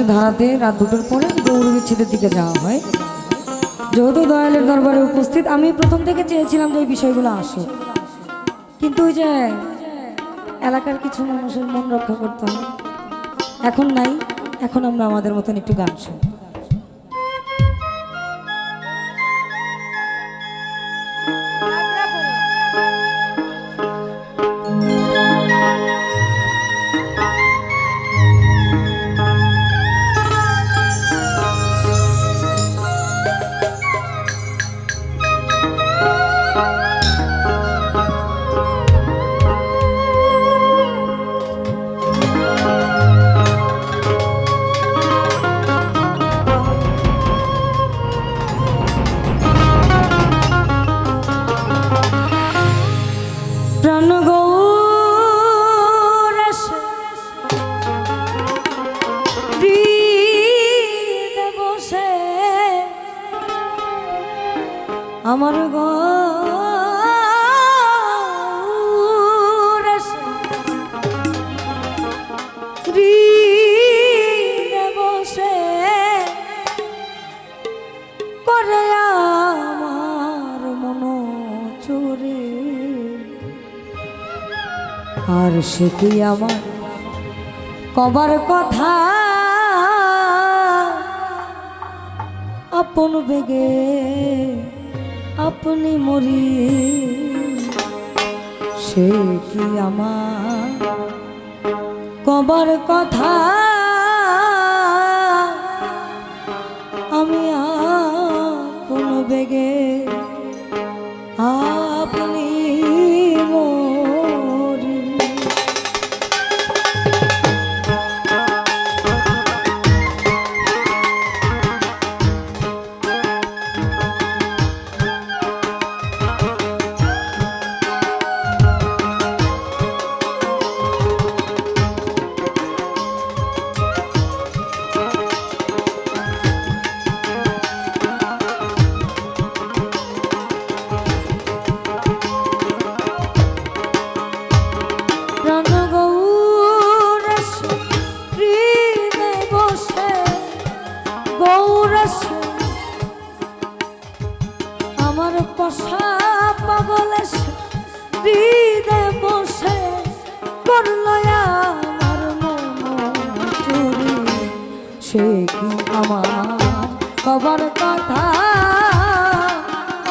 বৃষ্টির ধারাতে রাত দুটোর পরে গৌর ছেলের দিকে যাওয়া হয়। যেহেতু দয়ালের দরবারে উপস্থিত, আমি প্রথম থেকে চেয়েছিলাম যে এই বিষয়গুলো আসুক। কিন্তু ওই যে এলাকার কিছু মানুষের মন রক্ষা করতাম এখন নাই, এখন আমরা আমাদের মতন একটু গান শুনি। সে কি আমার। কবার কথা আপন বেগে আপনি মরি সে কি আমার? কবার কথা কি আমার কবার কথা।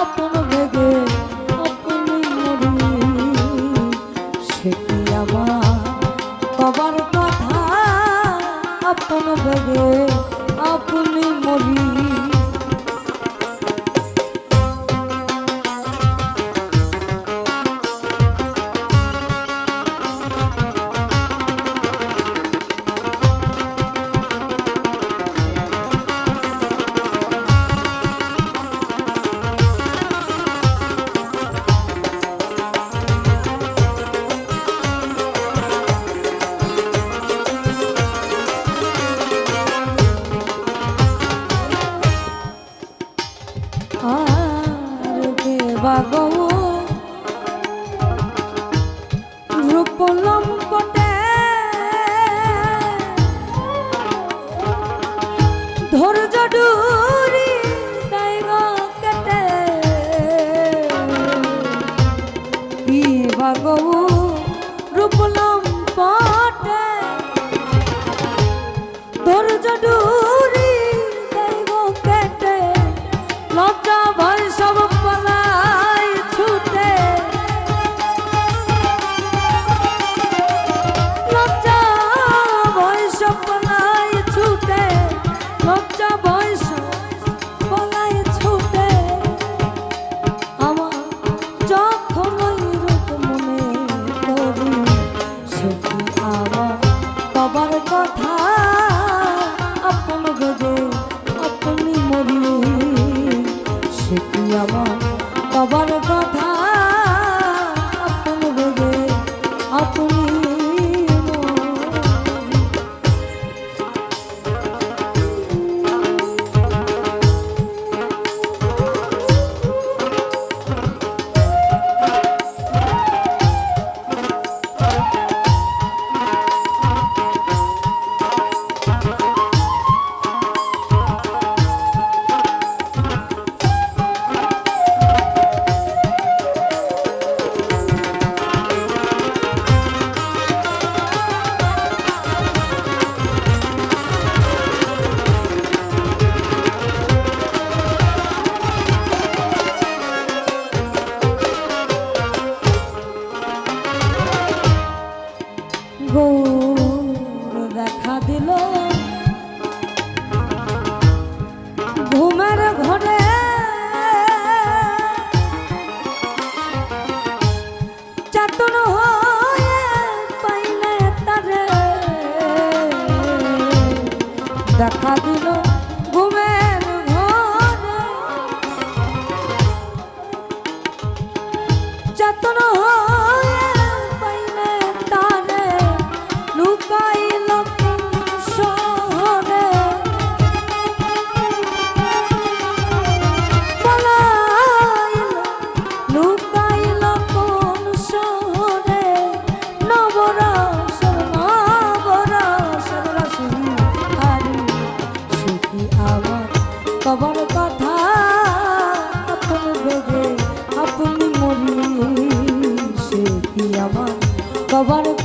আপন বেগে আপনি মরি সে আমার কবার কথা? আপন বেগে দেবা গৌ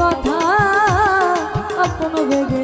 কথা? আপন বেগে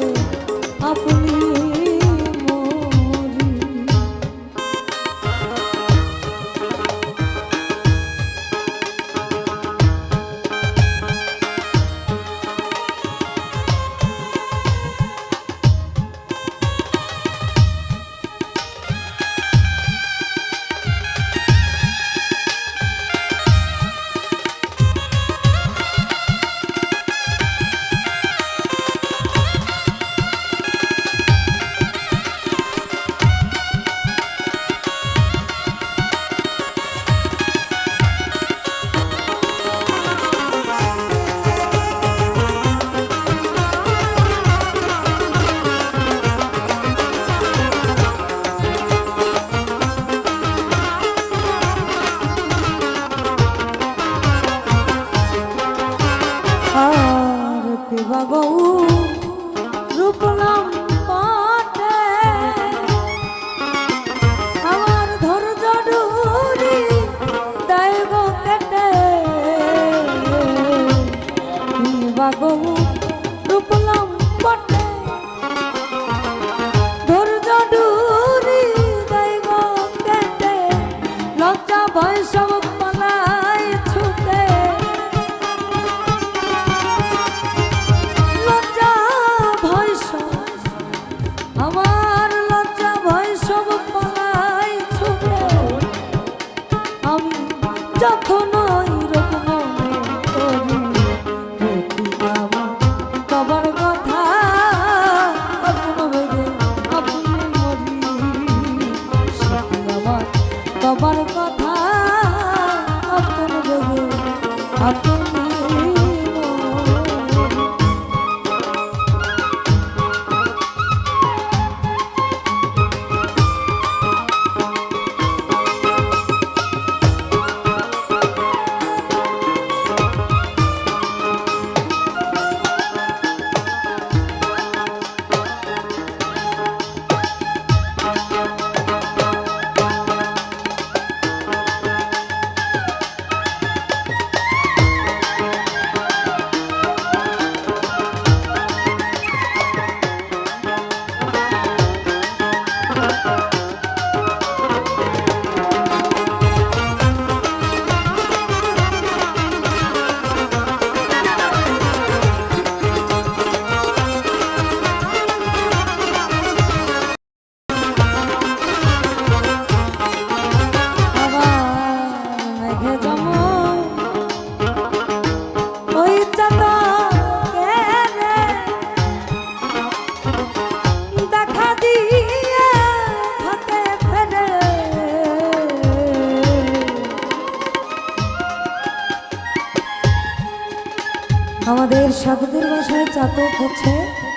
সাধুদের বাসায় চাতক হচ্ছে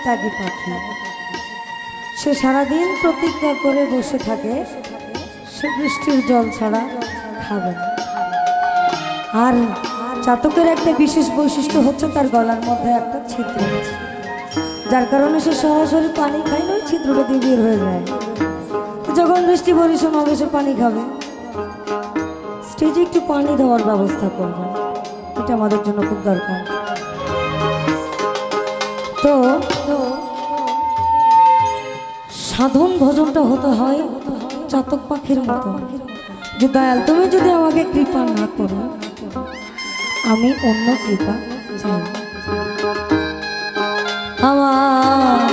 ত্যাগী পাখি। সে সারাদিন প্রতিজ্ঞা করে বসে থাকে, সে বৃষ্টির জল ছাড়া খাবে আর চাতকের একটা বিশেষ বৈশিষ্ট্য হচ্ছে তার গলার মধ্যে একটা ছিদ্র আছে। যার কারণে সে সরাসরি পানি খায় না, ওই ছিদ্রটা দিয়ে বের হয়ে যায়। যখন বৃষ্টি বরিশন হবে, সে পানি খাবে। স্টেজে একটু পানি দেওয়ার ব্যবস্থা করবেন এটা আমাদের জন্য খুব দরকার। সাধন ভজনটা হতে হয় চাতক পাখির মতো। যে দয়াল, তুমি যদি আমাকে কৃপা না করো, আমি অন্য কৃপা চাই। আমার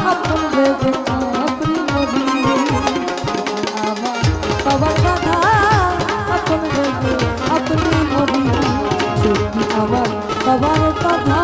আমার মন বাবার কথা